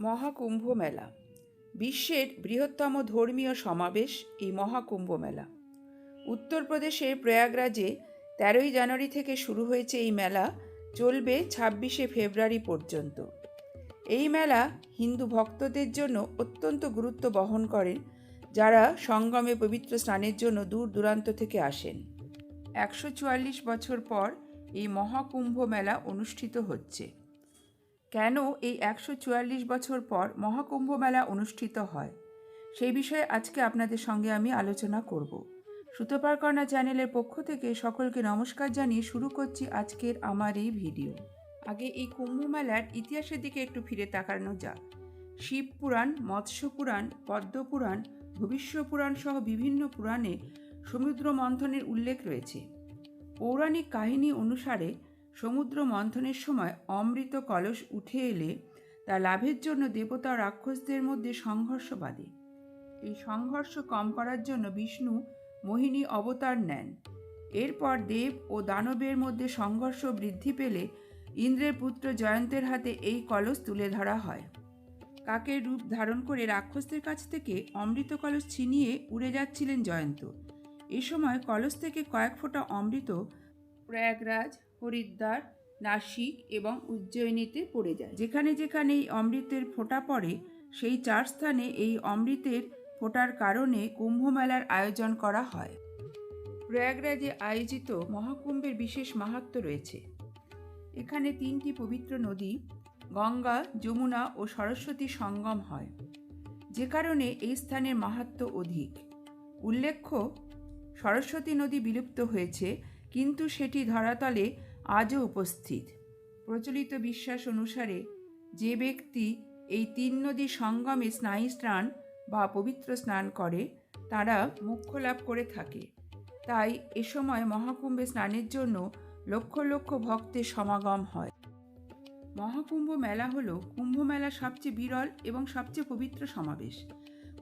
মহাকুম্ভ মেলা বিশ্বের বৃহত্তম ধর্মীয় সমাবেশ এই মহাকুম্ভ মেলা উত্তরপ্রদেশের প্রয়াগরাজে তেরোই জানুয়ারি থেকে শুরু হয়েছে এই মেলা, চলবে ছাব্বিশে ফেব্রুয়ারি পর্যন্ত। এই মেলা হিন্দু ভক্তদের জন্য অত্যন্ত গুরুত্ব বহন করেন যারা সঙ্গমে পবিত্র স্নানের জন্য দূর দূরান্ত থেকে আসেন। একশো চুয়াল্লিশ বছর পর এই মহাকুম্ভ মেলা অনুষ্ঠিত হচ্ছে। কেন এই একশো চুয়াল্লিশ বছর পর মহাকুম্ভ মেলা অনুষ্ঠিত হয়? সেই বিষয়ে আজকে আপনাদের সঙ্গে আমি আলোচনা করব। সুতোপার কর্ণা চ্যানেলের পক্ষ থেকে সকলকে নমস্কার জানিয়ে শুরু করছি আজকের আমার এই ভিডিও। আগে এই কুম্ভ মেলার ইতিহাসের দিকে একটু ফিরে তাকানো যাক। শিব পুরাণ, মৎস্য পুরাণ, পদ্ম পুরাণ, ভবিষ্য পুরাণ সহ বিভিন্ন পুরাণে সমুদ্র মন্থনের উল্লেখ রয়েছে। পৌরাণিক কাহিনী অনুসারে সমুদ্র মন্থনের সময় অমৃত কলস উঠে এলে তা লাভের জন্য দেবতা রাক্ষসদের মধ্যে সংঘর্ষ বাঁধে। এই সংঘর্ষ কম করার জন্য বিষ্ণু মোহিনী অবতার নেন। এরপর দেব ও দানবের মধ্যে সংঘর্ষ বৃদ্ধি পেলে ইন্দ্রের পুত্র জয়ন্তের হাতে এই কলস তুলে ধরা হয়। কাকের রূপ ধারণ করে রাক্ষসদের কাছ থেকে অমৃত কলস ছিনিয়ে উড়ে যাচ্ছিলেন জয়ন্ত। এ সময় কলস থেকে কয়েক ফোঁটা অমৃত, প্রয়াগরাজ হরিদ্বার, নাসিক এবং উজ্জয়িনীতে পড়ে যায়। যেখানে যেখানে এই অমৃতের ফোঁটা পড়ে, সেই চার স্থানে এই অমৃতের ফোটার কারণে কুম্ভ মেলার আয়োজন করা হয়। প্রয়াগরাজে আয়োজিত মহাকুম্ভের বিশেষ মাহাত্ম রয়েছে। এখানে তিনটি পবিত্র নদী, গঙ্গা, যমুনা ও সরস্বতী সঙ্গম হয়। যে কারণে এই স্থানের মাহাত্ম অধিক। উল্লেখ্য, সরস্বতী নদী বিলুপ্ত হয়েছে, কিন্তু সেটি ধরাতলে আজও উপস্থিত। প্রচলিত বিশ্বাস অনুসারে যে ব্যক্তি এই তিন নদী সঙ্গমে স্নায়ী স্নান বা পবিত্র স্নান করে, তারা মোক্ষ লাভ করে থাকে। তাই এ সময় মহাকুম্ভে স্নানের জন্য লক্ষ লক্ষ ভক্তের সমাগম হয়। মহাকুম্ভ মেলা হলো কুম্ভ মেলা সবচেয়ে বিরল এবং সবচেয়ে পবিত্র সমাবেশ।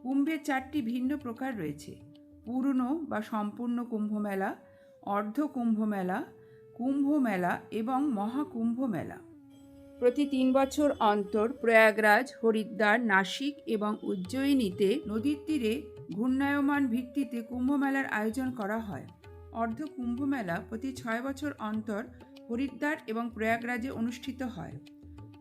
কুম্ভের চারটি ভিন্ন প্রকার রয়েছে। পূর্ণ বা সম্পূর্ণ কুম্ভ মেলা, অর্ধ কুম্ভ মেলা কুম্ভ মেলা এবং মহাকুম্ভ মেলা প্রতি তিন বছর অন্তর প্রয়াগরাজ, হরিদ্বার, নাসিক এবং উজ্জয়িনীতে নদীর তীরে ঘূর্ণায়মান ভিত্তিতে কুম্ভ মেলার আয়োজন করা হয়। অর্ধ কুম্ভ মেলা প্রতি ছয় বছর অন্তর হরিদ্বার এবং প্রয়াগরাজে অনুষ্ঠিত হয়।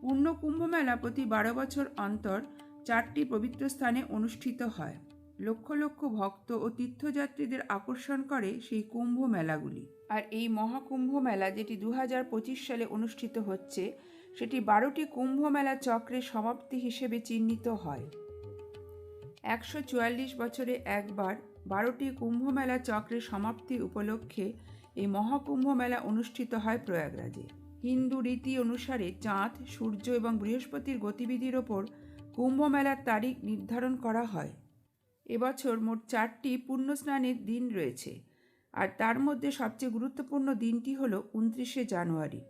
পূর্ণ কুম্ভ মেলা প্রতি বারো বছর অন্তর চারটি পবিত্র স্থানে অনুষ্ঠিত হয়। লক্ষ লক্ষ ভক্ত ও তীর্থযাত্রীদের আকর্ষণ করে সেই কুম্ভ মেলাগুলি আর এই মহাকুম্ভ মেলা যেটি দু হাজার পঁচিশ সালে অনুষ্ঠিত হচ্ছে, সেটি বারোটি কুম্ভ মেলা চক্রের সমাপ্তি হিসেবে চিহ্নিত হয়। একশো চুয়াল্লিশ বছরে একবার বারোটি কুম্ভ মেলা চক্রের সমাপ্তি উপলক্ষে এই মহাকুম্ভ মেলা অনুষ্ঠিত হয় প্রয়াগরাজে। হিন্দু রীতি অনুসারে চাঁদ, সূর্য এবং বৃহস্পতির গতিবিধির ওপর কুম্ভ মেলার তারিখ নির্ধারণ করা হয়। এবছর মোট চারটি পুণ্যস্নানের দিন রয়েছে। আর তার মধ্যে সবচেয়ে গুরুত্বপূর্ণ দিনটি হল উনত্রিশে জানুয়ারি।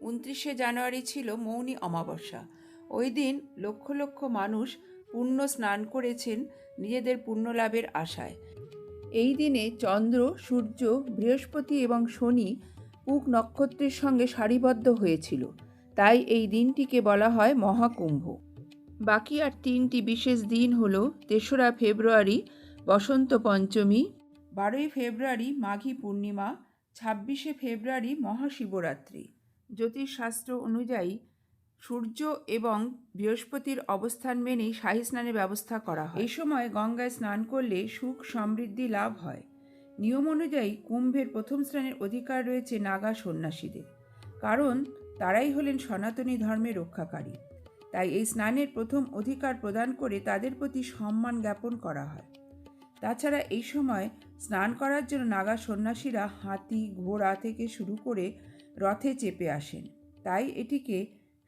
উনত্রিশে জানুয়ারি ছিল মৌনী অমাবস্যা। ওই দিন লক্ষ লক্ষ মানুষ পুণ্য স্নান করেছেন নিজেদের পুণ্যলাভের আশায়। এই দিনে চন্দ্র, সূর্য, বৃহস্পতি এবং শনি পুক নক্ষত্রের সঙ্গে সারিবদ্ধ হয়েছিল। তাই এই দিনটিকে বলা হয় মহাকুম্ভ। বাকি আর তিনটি বিশেষ দিন হল তেসরা ফেব্রুয়ারি, বসন্ত পঞ্চমী বারোই ফেব্রুয়ারি মাঘী পূর্ণিমা, ছাব্বিশে ফেব্রুয়ারি মহাশিবরাত্রি। জ্যোতিষশাস্ত্র অনুযায়ী সূর্য এবং বৃহস্পতির অবস্থান মেনেই শাহী স্নানের ব্যবস্থা করা হয়। এই সময় গঙ্গায় স্নান করলে সুখ সমৃদ্ধি লাভ হয়। নিয়ম অনুযায়ী কুম্ভের প্রথম স্নানের অধিকার রয়েছে নাগা সন্ন্যাসীদের। কারণ তারাই হলেন সনাতনী ধর্মের রক্ষাকারী। তাই এই স্নানের প্রথম অধিকার প্রদান করে তাদের প্রতি সম্মান জ্ঞাপন করা হয়। তাছাড়া এই সময় স্নান করার জন্য নাগা সন্ন্যাসীরা হাতি, ঘোড়া থেকে শুরু করে রথে চেপে আসেন। তাই এটিকে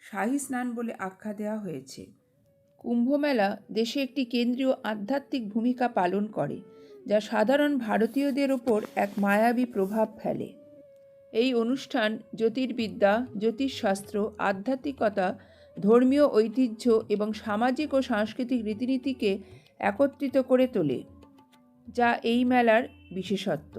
শাহী স্নান বলে আখ্যা দেওয়া হয়েছে। কুম্ভমেলা দেশে একটি কেন্দ্রীয় আধ্যাত্মিক ভূমিকা পালন করে, যা সাধারণ ভারতীয়দের ওপর এক মায়াবী প্রভাব ফেলে। এই অনুষ্ঠান জ্যোতির্বিদ্যা, জ্যোতিষশাস্ত্র, আধ্যাত্মিকতা, ধর্মীয় ঐতিহ্য এবং সামাজিক ও সাংস্কৃতিক রীতিনীতিকে একত্রিত করে তোলে। যা এই মেলার বিশেষত্ব।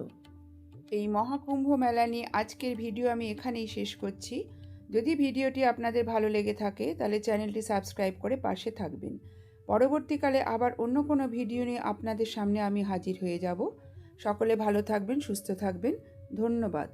এই মহাকুম্ভ মেলা নিয়ে আজকের ভিডিও আমি এখানেই শেষ করছি। যদি ভিডিওটি আপনাদের ভালো লেগে থাকে, তাহলে চ্যানেলটি সাবস্ক্রাইব করে পাশে থাকবেন। পরবর্তীকালে আবার অন্য কোনো ভিডিও নিয়ে আপনাদের সামনে আমি হাজির হয়ে যাব। সকলে ভালো থাকবেন, সুস্থ থাকবেন। ধন্যবাদ।